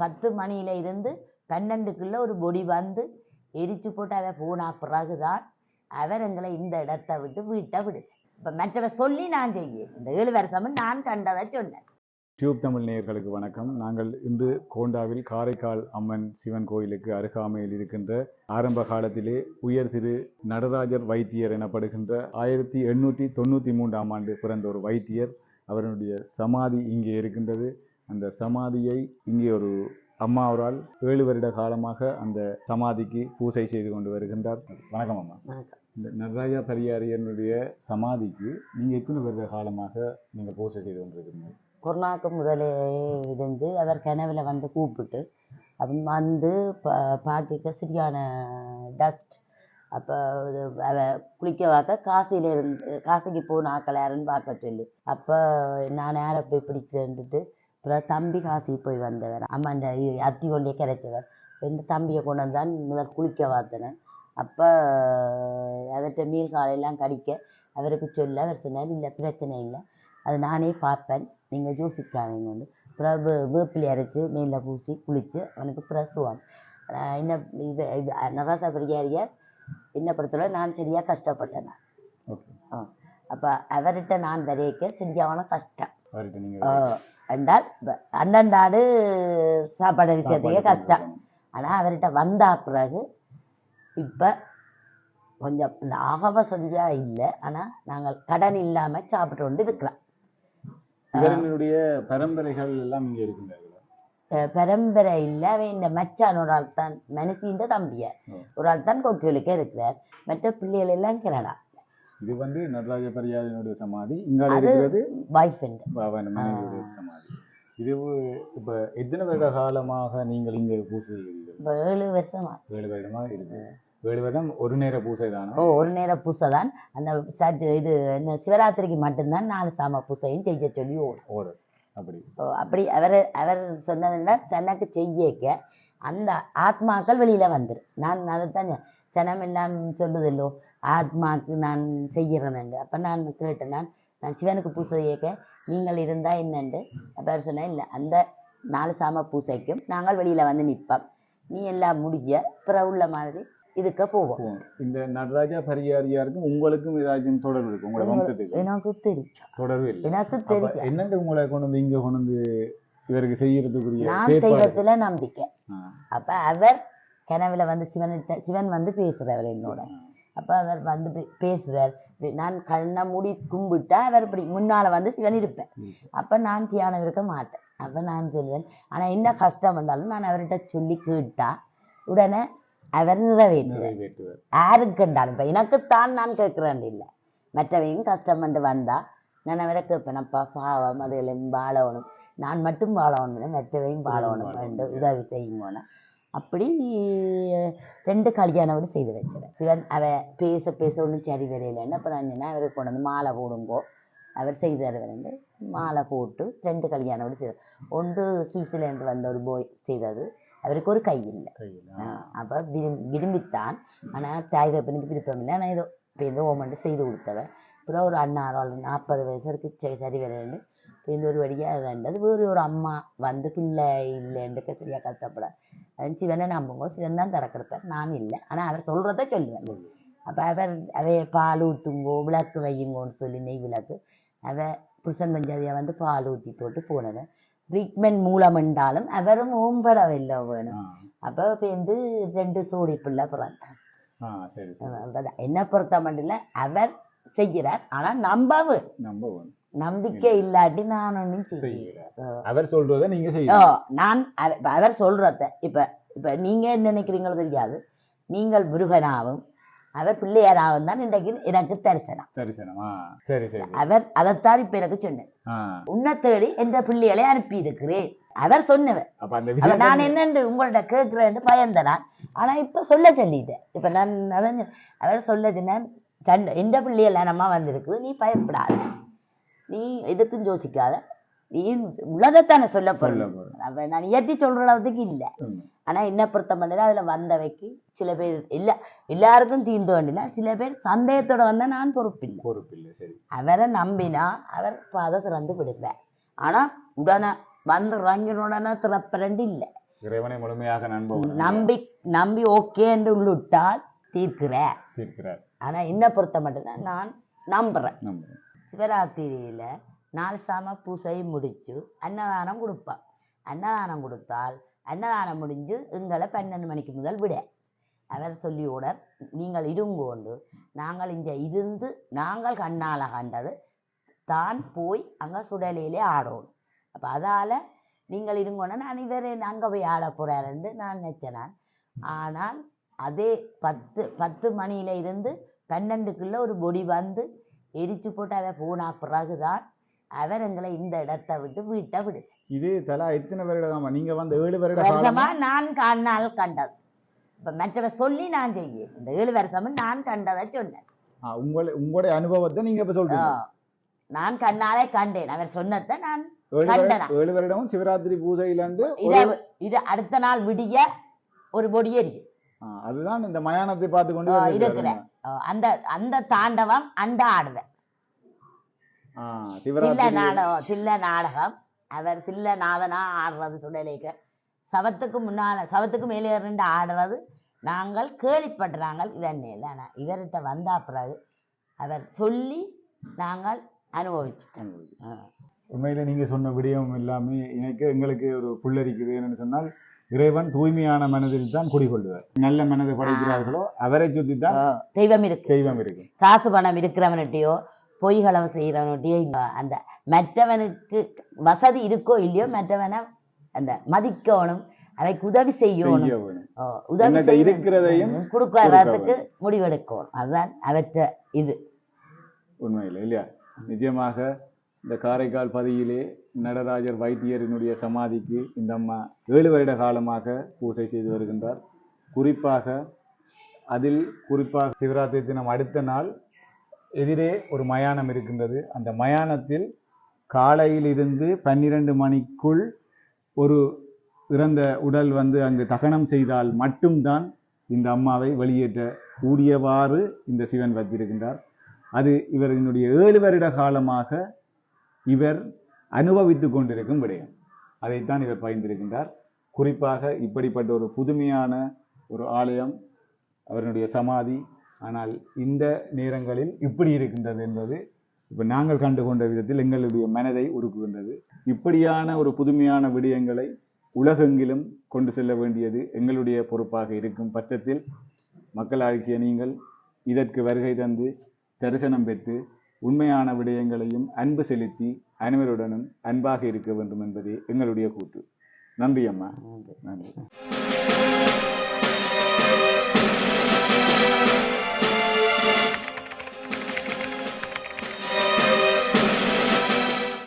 பத்து மணியில இருந்து பன்னெண்டுக்குள்ள ஒரு பொடி வந்து எரிச்சு போட்டு அவ போனா பிறகுதான் அவர் எங்களை இந்த இடத்தை விட்டு வீட்டை விடு. இப்ப மற்றவ சொல்லி நான் செய்ய இந்த ஏழு வருஷமும் நான் கண்டதை சொன்னேன். டியூப் தமிழ் நேயர்களுக்கு வணக்கம். நாங்கள் இன்று கோண்டாவில் காரைக்கால் அம்மன் சிவன் கோயிலுக்கு அருகாமையில் இருக்கின்ற ஆரம்ப காலத்திலே உயர் திரு நடராஜர் வைத்தியர் எனப்படுகின்ற ஆயிரத்தி எண்ணூற்றி தொண்ணூற்றி மூன்றாம் ஆண்டு பிறந்த ஒரு வைத்தியர். அவருடைய சமாதி இங்கே இருக்கின்றது. அந்த சமாதியை இங்கே ஒரு அம்மா அவரால் ஏழு வருட காலமாக அந்த சமாதிக்கு பூசை செய்து கொண்டு வருகின்றார். வணக்கம் அம்மா. இந்த நடராஜா பரியாரியனுடைய சமாதிக்கு நீங்கள் எத்தனை வருட காலமாக நீங்கள் பூசை செய்து கொண்டிருக்கிறீங்க கொரோனாக்கு முதலே இருந்து அவர் கனவுல வந்து கூப்பிட்டு அப்ப வந்து பார்க்க சரியான டஸ்ட் அப்போ அவ குளிக்க பார்க்க காசில இருந்து காசிக்கு போன ஆக்கள் யாருன்னு பார்க்க சொல்லி. அப்போ நான் யாரை போய் பிடிக்கிறேன்ட்டு அப்புறம் தம்பி காசிக்கு போய் வந்தவர் அம்மா இந்த இ- அத்தி கொண்டே கிடைச்சவர். இந்த தம்பியை கொண்டு வந்தான் முதல் குளிக்க பார்த்தனேன் அப்போ அவர்கிட்ட மீன் காலையெல்லாம் கடிக்க அவருக்கு சொல்ல அவர் சொன்னார் இல்லை பிரச்சனை இல்லை. அது நானே பார்ப்பேன். நீங்கள் யோசிக்காதீங்க வந்து. வே- வேப்பிலை அரைச்சி மேலே பூசி குளித்து அவனுக்கு பிரசுவம் என்ன இது இது நவாசா பிரியாரியை என்ன பொறுத்தவரை நான் சரியாக கஷ்டப்பட்டேன். ஓகே. ஆ அப்போ அவர்கிட்ட நான் வரைக்க சரியான கஷ்டம். என்றால் அண்ணன்டாடு சாப்பாடு விஷயத்தையே கஷ்டம். ஆனால் அவர்கிட்ட வந்தா பிறகு இப்போ கொஞ்சம் இந்த ஆகவ சதியாக இல்லை. ஆனால் நாங்கள் கடன் இல்லாமல் சாப்பிட்டு கொண்டு இருக்கிறோம் இவர்களுடைய பரம்பரைகள் எல்லாம் இங்கே இருக்கின்றார்களா? அஹ் பரம்பரை இல்லை. அவன் இந்த மச்சான் ஒரு ஆள் தான் மனசின்ற தம்பிய ம். ஒரு ஆள் தான் கோக்கிலுக்கு இருக்கிறார். மற்ற பிள்ளைகள் எல்லாம் கனடா இது வந்து நடராஜ பரியாதனுடைய சமாதி. இங்கால இருக்கிறது பாய் ஃப்ரெண்டு அவன் மனைவியுடைய சமாதி. இது இப்ப எத்தனை வருட காலமாக நீங்கள் இங்கே செய்கிறீர்கள்? இப்போ ஏழு வருஷமா? ஏழு வருடமா இருக்கு ஏழு வருடம் ஒரு நேர பூசை தானா ஓ ஒரு நேர பூசை தான் அந்த சத்து இது என்ன சிவராத்திரிக்கு மட்டும்தான் நாலு சாம பூசையும் செய்ய சொல்லி ஓடும். ஓடு அப்படி. அப்படி அவர் அவர் சொன்னதுன்னா தனக்கு செய்யக்க அந்த ஆத்மாக்கள் வெளியில வந்துடும் நான் அதைத்தான் சொ- ஜனம் எல்லாம் சொல்லுதல்லோ ஆத்மாக்கு நான் செய்கிறேன் அப்போ நான் கேட்டேன் நான் நான் சிவனுக்கு பூசை கேட்க நீங்கள் இருந்தா என்னண்டு? அப்போ சொன்னேன் இல்லை அந்த நாலு சாம பூசைக்கும் நாங்கள் வெளியில வந்து நிற்போம். நீ எல்லாம் முடிய பிற உள்ள மாதிரி இதுக்கு போவோம். இந்த நடராஜா பரியாரியாருக்கும் உங்களுக்கும் ஏதாச்சும் தொடர்பு இருக்கு உங்களோட வம்சத்துக்கு? எனக்கு தெரியும். தொடர்பு இல்லை. எனக்கு தெரியும் என்னண்டு உங்களை கொண்டு வந்து இங்க கொண்டு வந்து இவருக்கு செய்யறதுக்குரிய நான் தெய்வத்துல நம்பிக்கை. அப்ப அவர் கனவுல வந்து சிவன்கிட்ட சிவன் வந்து பேசுறவர் என்னோட. அப்ப அவர் வந்து பேசுவார். நான் கண்ணை மூடி கும்பிட்டா அவர் இப்படி முன்னால வந்து சிவன் இருப்பேன். அப்ப நான் தியானம் இருக்க மாட்டேன். அப்ப நான் சொல்வேன் ஆனா என்ன கஷ்டம் வந்தாலும் நான் அவர்கிட்ட சொல்லி கேட்டா உடனே அவர் நிறைவேற்றுவார். யாருக்கு இருந்தாலும் இப்போ எனக்குத்தான் நான் கேட்குறேன் இல்லை. மற்றவையும் கஷ்டம் வந்து வந்தா நான் அவரை கேட்பேன் அப்பா பாவம் அதில் வாழணும் நான் மட்டும் வாழணும் மற்றவையும் வாழணும் வேண்டும் உதவி செய்யுங்கன்னு அப்படி ரெண்டு கல்யாணம் செய்து வச்சிருவேன் சிவன் அவ பேச பேச ஒன்றும் சரி வரையிலன்னு அப்போ நான் சொன்னேன் அவருக்கு கொண்டு வந்து மாலை போடுங்கோ. அவர் செய்து தருவாருண்டு மாலை போட்டு ரெண்டு கல்யாணம் செய்தார் ஒன்று சுவிட்சர்லேருந்து வந்த ஒரு போய் செய்தது அவருக்கு ஒரு கை இல்லை. அப்போ விரும் விரும்பித்தான். ஆனால் தாய் தகப்பனுக்கு விருப்பம் இல்லை. ஆனால் ஏதோ இப்போ ஏதோ ஓமண்டு செய்து கொடுத்தவன். அப்புறம் ஒரு அண்ணாரால் நாற்பது வயசு இருக்கு சரி சரி வரேன்னு இந்த ஒரு வழியாக வேண்டது வேறு ஒரு அம்மா வந்து பிள்ளை இல்லைன்ட்டு சரியாக கஷ்டப்பட அது சிவனை நம்புங்க சிவன் தான் திறக்கிறப்பார் நான் இல்லை ஆனால் அவர் சொல்கிறத சொல்லுவேன் அப்போ அவர் அவைய பால் ஊற்றுங்கோ விளக்கு வையுங்கோன்னு சொல்லி நெய் விளக்கு அவ புருஷன் பஞ்சாதியை வந்து பால் ஊற்றி போட்டு போனவன் ட்ரீட்மெண்ட் மூலம் என்றாலும் அவரும் ஓம்படவில்லை வேணும் அப்போ பேருந்து ரெண்டு சோடி பிள்ளை பிறந்தான். என்ன பொறுத்த மட்டும் அவர் செய்கிறார் ஆனா நம்பவு நம்ப ஒன்று நம்பிக்கை இல்லாட்டி நான் ஒன்றும் செய்ய அவர் சொல்றதை நீங்க ஓ செய்யணும் நான் அவர் சொல்றத இப்ப இப்ப நீங்க என்ன நினைக்கிறீங்களோ தெரியாது. நீங்கள் முருகனாவும் அவர் பிள்ளையாராகவும் தான் இன்றைக்கு எனக்கு தரிசனம். தரிசனம். சரி சரி அவர் அதைத்தான் இப்ப எனக்கு சொன்னேன். உன்னை தேடி என்ற பிள்ளைகளை அனுப்பி இருக்கிறேன் அவர் சொன்னவர். நான் என்னன்னு உங்கள்ட்ட கேட்கிறேன்னு பயந்தேன் நான். ஆனா இப்ப சொல்ல சொல்லிட்டேன். இப்ப நான் அவர் சொல்ல சொன்னேன் கண் எந்த பிள்ளைகள் நம்ம வந்திருக்குது. நீ பயப்படாத. நீ எதுக்கும் யோசிக்காத. நீ உள்ளதைத்தானே சொல்ல போறேன் நான் ஏற்றி சொல்ற அளவுக்கு இல்லை. ஆனா என்ன பொறுத்த மட்டும் அதுல வந்தவைக்கு சில பேர் இல்ல எல்லாருக்கும் தீர்ந்து வேண்டினா சில பேர் சந்தேகத்தோட வந்தா நான் பொறுப்பில்லை. பொறுப்பில்லை சரி. அவரை நம்பினா அவர் பாதை திறந்து விடுவார். ஆனா உடனே வந்து இறங்கின உடனே திறப்பரண்டு இல்லை. இறைவனை முழுமையாக நம்பி நம்பி ஓகே என்று உள்ளிட்டால் தீர்க்கிறார். தீர்க்கிறார். ஆனா என்னை பொறுத்த மட்டும்தான் நான் நம்புறேன். நம்புறேன். சிவராத்திரியில் நாலு சாம பூசை முடிச்சு அன்னதானம் கொடுப்பான் அன்னதானம் கொடுத்தால் அன்னதானம் முடிஞ்சு எங்களை பன்னெண்டு மணிக்கு முதல் விட. அவர் சொல்லியோட நீங்கள் இருங்கோண்டு. நாங்கள் இங்கே இருந்து நாங்கள் கண்ணால் கண்டது தான் போய் அங்கே சுடலையிலே ஆடணும் அப்போ அதால் நீங்கள் இருங்கோன்னு நான் இவர் அங்கே போய் ஆட போகிறாருன்னு நான் நினைச்சேன் ஆனால் அதே பத்து பத்து மணியில இருந்து பன்னெண்டுக்குள்ளே ஒரு பொடி வந்து எரிச்சு போட்டு அதை போனா பிறகுதான் அவர் எங்களை இந்த இடத்தை விட்டு வீட்டை விடு. இது தலா எத்தனை வருடமா நீங்க வந்து ஏழு வருட காலமா. வருஷமா நான் கண்ணால் கண்டது. இப்ப மற்றவ சொல்லி நான் செய்ய இந்த ஏழு வருஷமும் நான் கண்டதை சொன்னேன். உங்கள உங்களுடைய அனுபவத்தை நீங்க இப்ப சொல்றீங்க. நான் கண்ணாலே கண்டேன். அவர் சொன்னதை நான் ஏழு. வருடம் வருடமும் சிவராத்திரி பூஜையிலண்டு இத இது அடுத்த நாள் விடிய ஒரு பொடி எரியும். அதுதான் இந்த மயானத்தை பார்த்து கொண்டு அந்த அந்த தாண்டவம் அந்த ஆடுவேன் ஆ, தில்ல நாடகம் தில்ல நாடகம். அவர் தில்ல நாதனா ஆடுறது சுடலைக்க. சவத்துக்கு முன்னால சவத்துக்கு மேலே இருந்து ஆடுறது. நாங்கள் கேள்விப்படுறாங்க இதன்னையில் ஆனால் இவர்கிட்ட வந்தா பிறகு அவர் சொல்லி நாங்கள் அனுபவிச்சிட்டோம். உண்மையில நீங்க சொன்ன விடயம் எல்லாமே எனக்கு எங்களுக்கு ஒரு புல்லரிக்குது என்னன்னு சொன்னால் இறைவன் தூய்மையான மனதில் தான் குடிகொள்ளுவார். நல்ல மனதை படைக்கிறார்களோ அவரை சுத்தி தான் தெய்வம் இருக்கு. தெய்வம் இருக்கு. காசு பணம் இருக்கிறவன்கிட்டயோ பொய்களவு செய்கிறவன்கிட்டயோ இல்ல. அந்த மற்றவனுக்கு வசதி இருக்கோ இல்லையோ மற்றவனை அந்த மதிக்கணும் அவைக்கு உதவி செய்யணும். உதவி. இருக்கிறதையும் கொடுக்கறதுக்கு முடிவெடுக்கணும். அதுதான் அவற்ற இது. உண்மையில் இல்லையா? நிச்சயமாக இந்த காரைக்கால் பதியிலே நடராஜர் வைத்தியரினுடைய சமாதிக்கு இந்த அம்மா ஏழு வருட காலமாக பூஜை செய்து வருகின்றார். குறிப்பாக அதில் குறிப்பாக சிவராத்திரி தினம் அடுத்த நாள் எதிரே ஒரு மயானம் இருக்கின்றது. அந்த மயானத்தில் காலையிலிருந்து பன்னிரண்டு மணிக்குள் ஒரு இறந்த உடல் வந்து அங்கு தகனம் செய்தால் மட்டும்தான் இந்த அம்மாவை வெளியேற்ற கூடியவாறு இந்த சிவன் வைத்திருக்கின்றார் அது இவரினுடைய ஏழு வருட காலமாக இவர் அனுபவித்துக் கொண்டிருக்கும் விடயம். அதைத்தான் இவர் பகிர்ந்திருக்கின்றார். குறிப்பாக இப்படிப்பட்ட ஒரு புதுமையான ஒரு ஆலயம் அவருடைய சமாதி ஆனால் இந்த நேரங்களில் இப்படி இருக்கின்றது என்பது இப்போ நாங்கள் கண்டு கொண்ட விதத்தில் எங்களுடைய மனதை உருக்குகின்றது. இப்படியான ஒரு புதுமையான விடயங்களை உலகெங்கிலும் கொண்டு செல்ல வேண்டியது எங்களுடைய பொறுப்பாக இருக்கும் பட்சத்தில் மக்களாகிய நீங்கள் இதற்கு வருகை தந்து தரிசனம் பெற்று உண்மையான விடயங்களையும் அன்பு செலுத்தி அனைவருடனும் அன்பாக இருக்க வேண்டும் என்பதே எங்களுடைய கூற்று. நன்றி அம்மா. நன்றி.